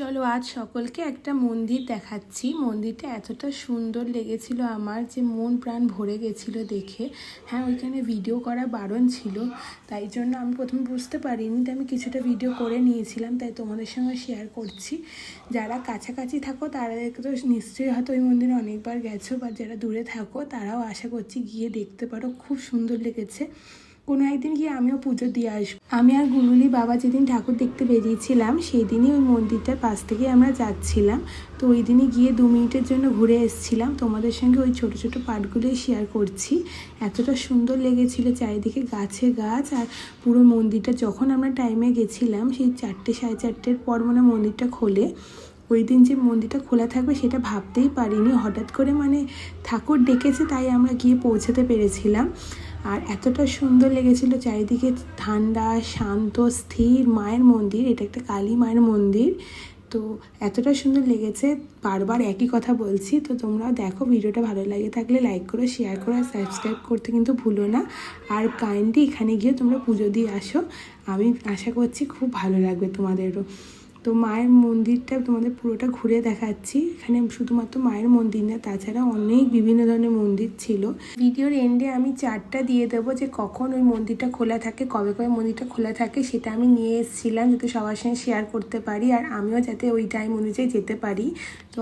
চলো, আজ সকলকে একটা মন্দির দেখাচ্ছি। মন্দিরটা এতটা সুন্দর লেগেছিল আমার যে মন প্রাণ ভরে গেছিল দেখে। হ্যাঁ ওইখানে ভিডিও করা বারণ ছিল, তাই জন্য আমি প্রথমে বুঝতে পারিনি তো আমি কিছুটা ভিডিও করে নিয়েছিলাম, তাই তোমাদের সঙ্গে শেয়ার করছি। যারা কাছাকাছি থাকো তাদেরকে তো নিশ্চয়ই হয়তো ওই মন্দিরে অনেকবার গেছো, বা যারা দূরে থাকো, তারাও আশা করছি গিয়ে দেখতে পারো, খুব সুন্দর লেগেছে। কোনো একদিন গিয়ে আমিও পুজো দিয়ে আসব আমি আর গুলুলি বাবা যেদিন ঠাকুর দেখতে বেরিয়েছিলাম সেই দিনই ওই মন্দিরটার পাশ থেকে আমরা যাচ্ছিলাম। তো ওই দিনই গিয়ে দু মিনিটের জন্য ঘুরে এসেছিলাম। তোমাদের সঙ্গে ওই ছোট ছোট পার্টগুলোই শেয়ার করছি। এতটা সুন্দর লেগেছিল চারিদিকে গাছে গাছ আর পুরো মন্দিরটা। যখন আমরা টাইমে গেছিলাম, সেই চারটে সাড়ে চারটের পর মানে মন্দিরটা খোলে। ওই দিন যে মন্দিরটা খোলা থাকবে সেটা ভাবতেই পারিনি। হঠাৎ করে মানে ঠাকুর ডেকেছে, তাই আমরা গিয়ে পৌঁছাতে পেরেছিলাম। আর এতটা সুন্দর লেগেছিল চারিদিকে ঠান্ডা, শান্ত, স্থির মায়ের মন্দির। এটা একটা কালী মায়ের মন্দির। তো এতটা সুন্দর লেগেছে, বারবার একই কথা বলছি। তো তোমরা দেখো ভিডিওটা ভালো লাগে থাকলে লাইক করো শেয়ার করো, আর সাবস্ক্রাইব করতে কিন্তু ভুলো না। আর কাইন্ডলি এখানে গিয়ে তোমরা পুজো দিয়ে আসো। আমি আশা করছি খুব ভালো লাগবে তোমাদেরও। তো মায়ের মন্দিরটা তোমাদের পুরোটা ঘুরে দেখাচ্ছি। এখানে শুধুমাত্র মায়ের মন্দির না, তাছাড়া অনেক বিভিন্ন ধরনের মন্দির ছিল। ভিডিওর এন্ডে আমি চারটা দিয়ে দেবো যে কখন ওই মন্দিরটা খোলা থাকে, কবে কবে মন্দিরটা খোলা থাকে, সেটা আমি নিয়ে এসেছিলাম, যাতে সবার সঙ্গে শেয়ার করতে পারি, আর আমিও যাতে ওই টাইম অনুযায়ী যেতে পারি। তো